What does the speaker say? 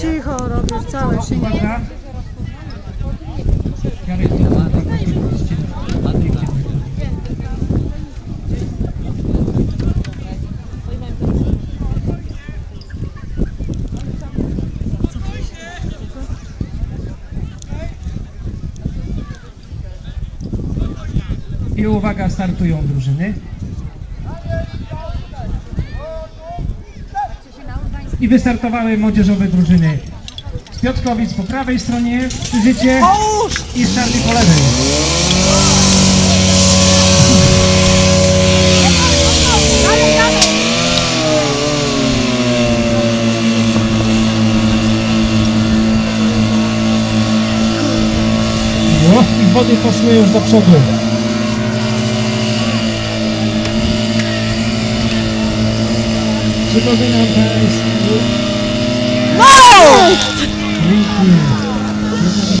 cicho robisz, całe się nie... I uwaga, startują drużyny. I wystartowały młodzieżowe drużyny z Piotrkowic po prawej stronie, życie i z Czarny po lewej. Wody poszły już do przodu. desenvolvendo a paz.